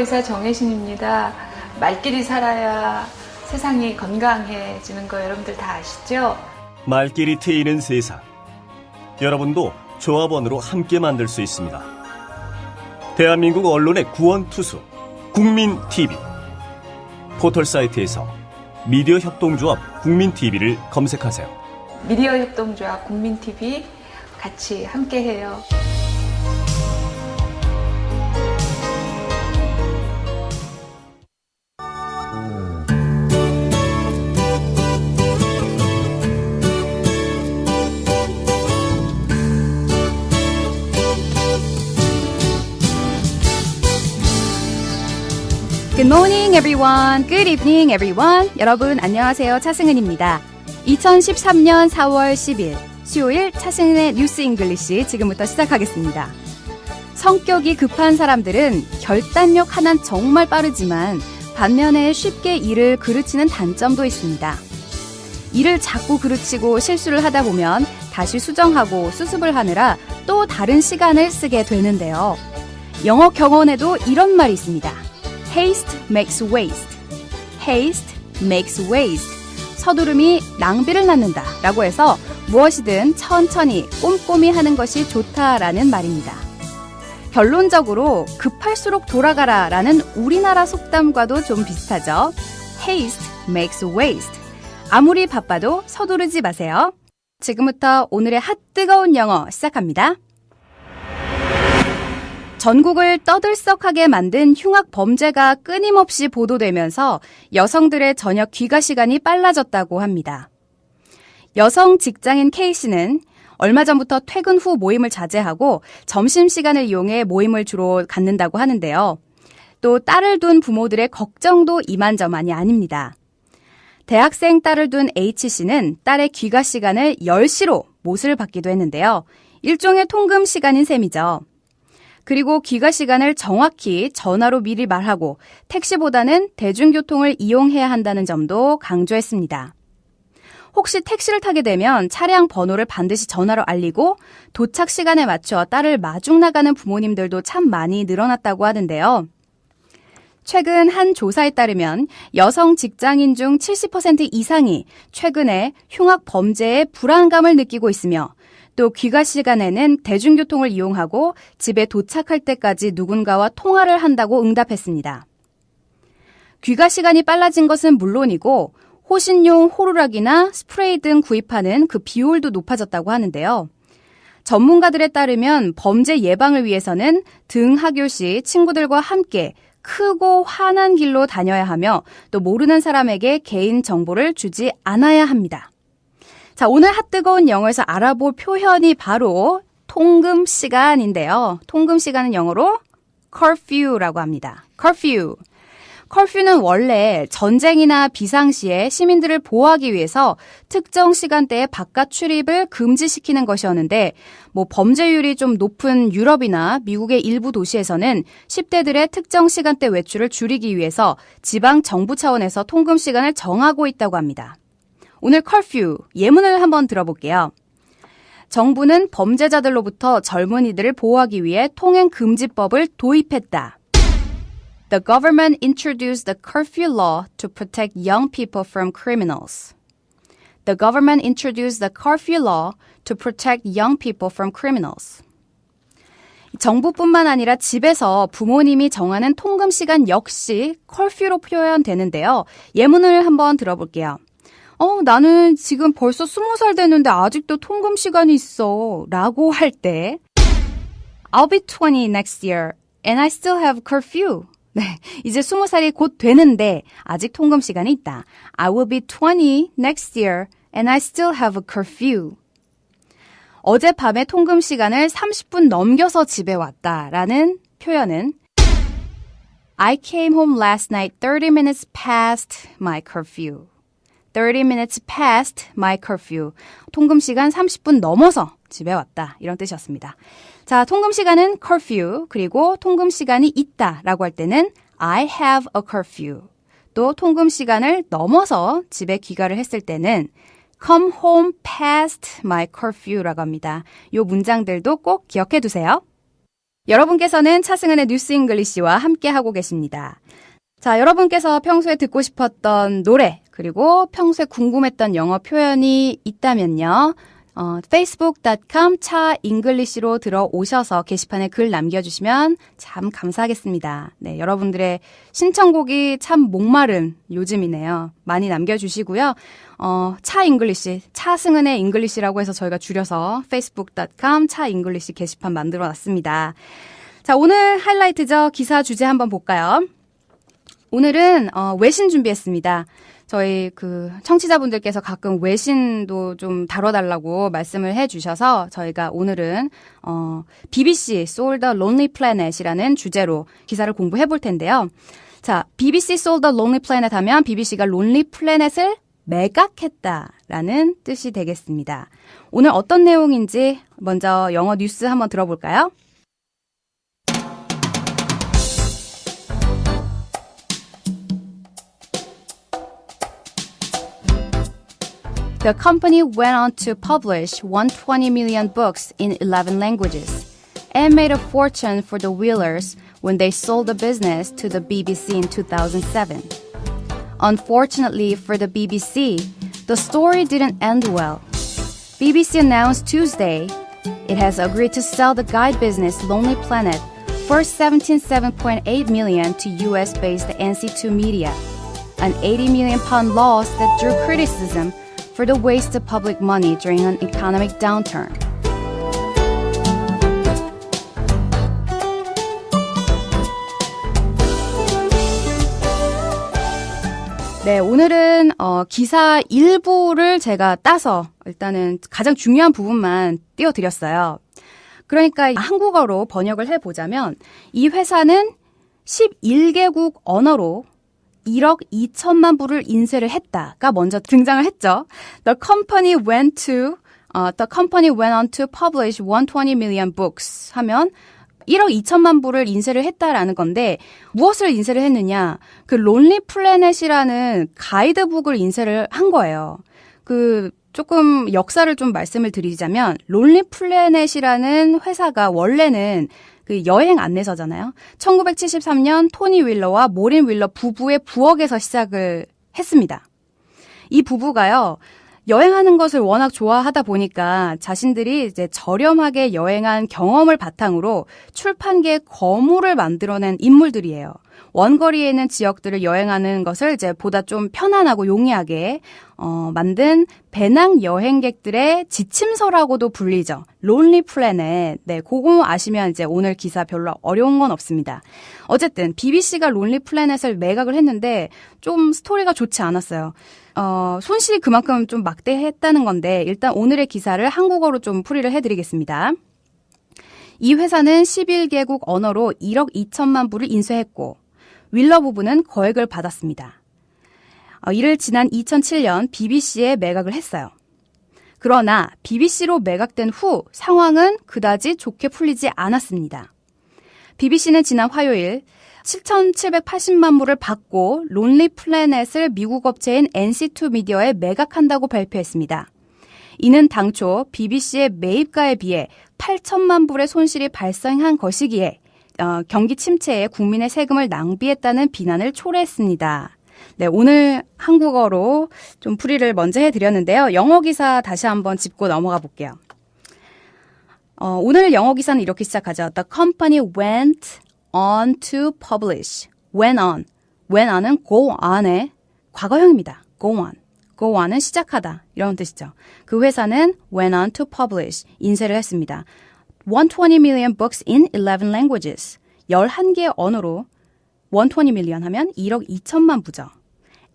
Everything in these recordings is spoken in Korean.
산부의사 정혜신입니다. 말끼리 살아야 세상이 건강해지는 거 여러분들 다 아시죠? 말끼리 트이는 세상. 여러분도 조합원으로 함께 만들 수 있습니다. 대한민국 언론의 구원투수 국민TV 포털 사이트에서 미디어 협동조합 국민TV를 검색하세요. 미디어 협동조합 국민TV 같이 함께해요. Good morning, everyone. Good evening, everyone. 여러분, 안녕하세요. 차승은입니다. 2013년 4월 10일, 수요일 차승은의 뉴스 잉글리시 지금부터 시작하겠습니다. 성격이 급한 사람들은 결단력 하나는 정말 빠르지만 반면에 쉽게 일을 그르치는 단점도 있습니다. 일을 자꾸 그르치고 실수를 하다 보면 다시 수정하고 수습을 하느라 또 다른 시간을 쓰게 되는데요. 영어 경원에도 이런 말이 있습니다. Haste makes waste. Haste makes waste. 서두름이 낭비를 낳는다 라고 해서 무엇이든 천천히 꼼꼼히 하는 것이 좋다라는 말입니다. 결론적으로 급할수록 돌아가라 라는 우리나라 속담과도 좀 비슷하죠. Haste makes waste. 아무리 바빠도 서두르지 마세요. 지금부터 오늘의 핫 뜨거운 영어 시작합니다. 전국을 떠들썩하게 만든 흉악 범죄가 끊임없이 보도되면서 여성들의 저녁 귀가 시간이 빨라졌다고 합니다. 여성 직장인 K씨는 얼마 전부터 퇴근 후 모임을 자제하고 점심시간을 이용해 모임을 주로 갖는다고 하는데요. 또 딸을 둔 부모들의 걱정도 이만저만이 아닙니다. 대학생 딸을 둔 H씨는 딸의 귀가 시간을 10시로 못을 받기도 했는데요. 일종의 통금 시간인 셈이죠. 그리고 귀가 시간을 정확히 전화로 미리 말하고 택시보다는 대중교통을 이용해야 한다는 점도 강조했습니다. 혹시 택시를 타게 되면 차량 번호를 반드시 전화로 알리고 도착 시간에 맞춰 딸을 마중 나가는 부모님들도 참 많이 늘어났다고 하는데요. 최근 한 조사에 따르면 여성 직장인 중 70% 이상이 최근에 흉악 범죄에 불안감을 느끼고 있으며 또 귀가 시간에는 대중교통을 이용하고 집에 도착할 때까지 누군가와 통화를 한다고 응답했습니다. 귀가 시간이 빨라진 것은 물론이고 호신용 호루라기나 스프레이 등 구입하는 그 비율도 높아졌다고 하는데요. 전문가들에 따르면 범죄 예방을 위해서는 등 하교 시 친구들과 함께 크고 환한 길로 다녀야 하며 또 모르는 사람에게 개인 정보를 주지 않아야 합니다. 자, 오늘 핫뜨거운 영어에서 알아볼 표현이 바로 통금 시간인데요. 통금 시간은 영어로 curfew라고 합니다. curfew. 커퓨는 원래 전쟁이나 비상시에 시민들을 보호하기 위해서 특정 시간대에 바깥 출입을 금지시키는 것이었는데 뭐 범죄율이 좀 높은 유럽이나 미국의 일부 도시에서는 10대들의 특정 시간대 외출을 줄이기 위해서 지방 정부 차원에서 통금 시간을 정하고 있다고 합니다. 오늘 커퓨 예문을 한번 들어볼게요. 정부는 범죄자들로부터 젊은이들을 보호하기 위해 통행 금지법을 도입했다. The government introduced the curfew law to protect young people from criminals. The government introduced the curfew law to protect young people from criminals. 정부뿐만 아니라 집에서 부모님이 정하는 통금 시간 역시 컬퓨로 표현되는데요. 예문을 한번 들어볼게요. 어, 나는 지금 벌써 스무 살 됐는데 아직도 통금 시간이 있어. 라고 할 때, I'll be 20 next year and I still have curfew. 네, 이제 스무 살이 곧 되는데 아직 통금 시간이 있다. I will be 20 next year and I still have a curfew. 어젯밤에 통금 시간을 30분 넘겨서 집에 왔다라는 표현은 I came home last night 30 minutes past my curfew. 30 minutes past my curfew. 통금 시간 30분 넘어서 집에 왔다. 이런 뜻이었습니다. 자, 통금 시간은 curfew, 그리고 통금 시간이 있다 라고 할 때는 I have a curfew. 또 통금 시간을 넘어서 집에 귀가를 했을 때는 come home past my curfew라고 합니다. 요 문장들도 꼭 기억해 두세요. 여러분께서는 차승은의 뉴스 잉글리시와 함께 하고 계십니다. 자, 여러분께서 평소에 듣고 싶었던 노래, 그리고 평소에 궁금했던 영어 표현이 있다면요. 어, facebook.com 차 잉글리시로 들어오셔서 게시판에 글 남겨주시면 참 감사하겠습니다. 네, 여러분들의 신청곡이 참 목마른 요즘이네요. 많이 남겨주시고요. 어, 차 잉글리시, 차승은의 잉글리시라고 해서 저희가 줄여서 facebook.com 차 잉글리시 게시판 만들어 놨습니다. 자, 오늘 하이라이트죠. 기사 주제 한번 볼까요? 오늘은 어, 외신 준비했습니다. 저희 그 청취자분들께서 가끔 외신도 좀 다뤄달라고 말씀을 해주셔서 저희가 오늘은 어, BBC Soul the Lonely Planet이라는 주제로 기사를 공부해 볼 텐데요. 자, BBC Soul the Lonely Planet 하면 BBC가 Lonely Planet을 매각했다라는 뜻이 되겠습니다. 오늘 어떤 내용인지 먼저 영어 뉴스 한번 들어볼까요? The company went on to publish 120 million books in 11 languages and made a fortune for the Wheelers when they sold the business to the BBC in 2007. Unfortunately for the BBC, the story didn't end well. BBC announced Tuesday it has agreed to sell the guide business Lonely Planet for 17.7.8 million to US-based NC2 Media, an 80 million pound loss that drew criticism for the waste of public money during an economic downturn. 네, 오늘은 어, 기사 일부를 제가 따서 일단은 가장 중요한 부분만 띄워드렸어요. 그러니까 한국어로 번역을 해보자면 이 회사는 11개국 언어로 1억 2천만 부를 인쇄를 했다가 먼저 등장을 했죠. The company went to 어, The company went on to publish 120 million books 하면 1억 2천만 부를 인쇄를 했다라는 건데 무엇을 인쇄를 했느냐? 그 론리 플래넷이라는 가이드북을 인쇄를 한 거예요. 그 조금 역사를 좀 말씀을 드리자면 론리 플래넷이라는 회사가 원래는 그 여행 안내서잖아요. 1973년 토니 윌러와 모린 윌러 부부의 부엌에서 시작을 했습니다. 이 부부가요. 여행하는 것을 워낙 좋아하다 보니까 자신들이 이제 저렴하게 여행한 경험을 바탕으로 출판계의 거물을 만들어낸 인물들이에요. 원거리에 있는 지역들을 여행하는 것을 이제 보다 좀 편안하고 용이하게 어, 만든 배낭 여행객들의 지침서라고도 불리죠. 론리 플래넷. 네, 그거 아시면 이제 오늘 기사 별로 어려운 건 없습니다. 어쨌든 BBC가 론리 플래넷을 매각을 했는데 좀 스토리가 좋지 않았어요. 어, 손실이 그만큼 좀 막대했다는 건데 일단 오늘의 기사를 한국어로 좀 풀이를 해드리겠습니다. 이 회사는 11개국 언어로 1억 2천만 부를 인쇄했고 윌러 부부는 거액을 받았습니다. 어, 이를 지난 2007년 BBC에 매각을 했어요. 그러나 BBC로 매각된 후 상황은 그다지 좋게 풀리지 않았습니다. BBC는 지난 화요일 7,780만 부를 받고 론리 플래넷을 미국 업체인 NC2 미디어에 매각한다고 발표했습니다. 이는 당초 BBC의 매입가에 비해 8천만 불의 손실이 발생한 것이기에 어, 경기 침체에 국민의 세금을 낭비했다는 비난을 초래했습니다. 네, 오늘 한국어로 좀 풀이를 먼저 해드렸는데요. 영어 기사 다시 한번 짚고 넘어가 볼게요. 어, 오늘 영어 기사는 이렇게 시작하죠. The company went on to publish. went on. went on은 go on의 과거형입니다. go on. go on은 시작하다. 이런 뜻이죠. 그 회사는 went on to publish. 인쇄를 했습니다. 120 million books in 11 languages. 11개의 언어로 120 million 하면 1억 2천만 부죠.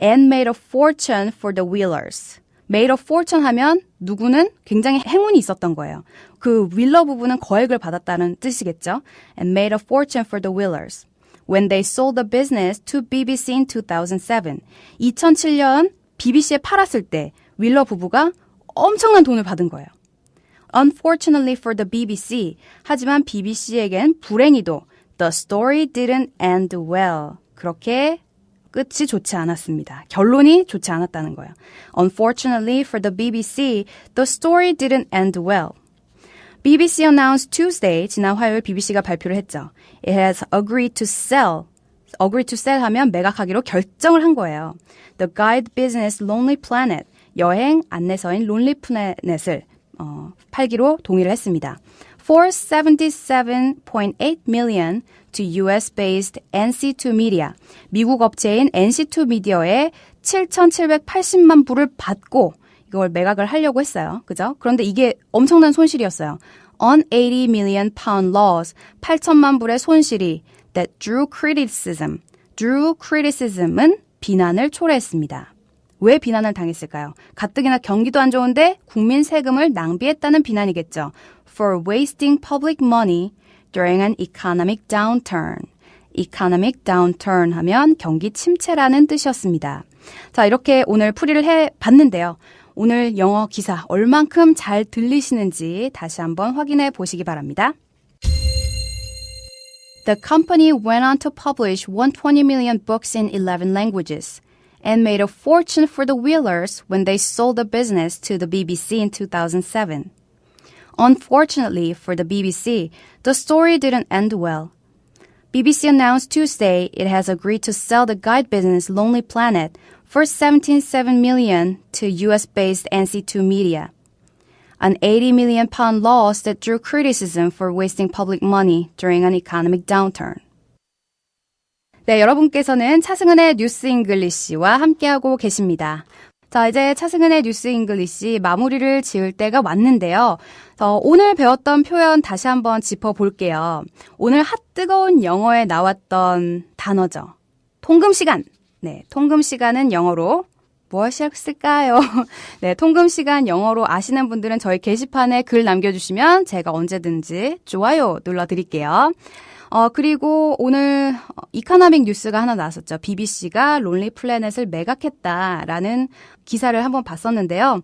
And made a fortune for the Wheelers. Made a fortune 하면 누구는 굉장히 행운이 있었던 거예요. 그 윌러 부부는 거액을 받았다는 뜻이겠죠. And made a fortune for the Wheelers. When they sold the business to BBC in 2007. 2007년 BBC에 팔았을 때 윌러 부부가 엄청난 돈을 받은 거예요. Unfortunately for the BBC. 하지만 BBC에겐 불행히도 the story didn't end well. 그렇게 끝이 좋지 않았습니다. 결론이 좋지 않았다는 거예요. Unfortunately for the BBC, the story didn't end well. BBC announced Tuesday, 지난 화요일 BBC가 발표를 했죠. It has agreed to sell. agree to sell 하면 매각하기로 결정을 한 거예요. The guide business Lonely Planet, 여행 안내서인 Lonely Planet을 어, 팔기로 동의를 했습니다. For 77.8 million to US-based NC2 Media, 미국 업체인 NC2 미디어에 7,780만 불을 받고 이걸 매각을 하려고 했어요. 그죠? 그런데 이게 엄청난 손실이었어요. On 80 million pound loss, 8천만 불의 손실이 that drew criticism. drew criticism은 비난을 초래했습니다. 왜 비난을 당했을까요? 가뜩이나 경기도 안 좋은데 국민 세금을 낭비했다는 비난이겠죠. For wasting public money during an economic downturn. economic downturn 하면 경기 침체라는 뜻이었습니다. 자, 이렇게 오늘 풀이를 해 봤는데요. 오늘 영어 기사 얼만큼 잘 들리시는지 다시 한번 확인해 보시기 바랍니다. The company went on to publish 120 million books in 11 languages and made a fortune for the Wheelers when they sold the business to the BBC in 2007. Unfortunately for the BBC, the story didn't end well. BBC announced Tuesday it has agreed to sell the guide business Lonely Planet for 17.7 million to US-based NC2 Media. An 80 million pound loss that drew criticism for wasting public money during an economic downturn. 네, 여러분께서는 차승은의 뉴스 잉글리시와 함께하고 계십니다. 자, 이제 차승은의 뉴스 잉글리시 마무리를 지을 때가 왔는데요. 어, 오늘 배웠던 표현 다시 한번 짚어볼게요. 오늘 핫 뜨거운 영어에 나왔던 단어죠. 통금 시간. 네, 통금 시간은 영어로 무엇이었을까요? 네, 통금 시간 영어로 아시는 분들은 저희 게시판에 글 남겨주시면 제가 언제든지 좋아요 눌러드릴게요. 어, 그리고 오늘 이카나믹 뉴스가 하나 나왔었죠. BBC가 론리 플래넷을 매각했다라는 기사를 한번 봤었는데요.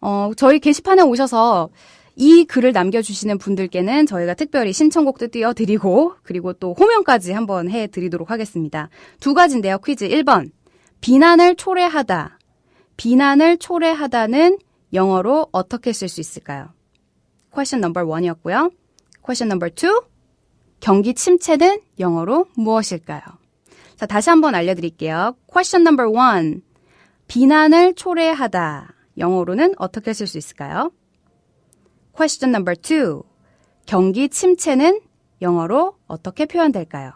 어, 저희 게시판에 오셔서 이 글을 남겨주시는 분들께는 저희가 특별히 신청곡도 띄워드리고, 그리고 또 호명까지 한번 해드리도록 하겠습니다. 두 가지인데요. 퀴즈 1번. 비난을 초래하다. 비난을 초래하다는 영어로 어떻게 쓸 수 있을까요? question number 1이었고요. question number 2. 경기 침체는 영어로 무엇일까요? 자, 다시 한번 알려드릴게요. question number 1. 비난을 초래하다. 영어로는 어떻게 쓸 수 있을까요? question number 2. 경기 침체는 영어로 어떻게 표현될까요?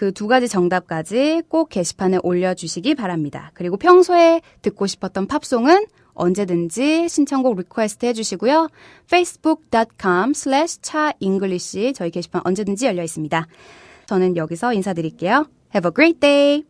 그 두 가지 정답까지 꼭 게시판에 올려주시기 바랍니다. 그리고 평소에 듣고 싶었던 팝송은 언제든지 신청곡 리퀘스트 해주시고요. facebook.com slash 차잉글리시 저희 게시판 언제든지 열려 있습니다. 저는 여기서 인사드릴게요. Have a great day!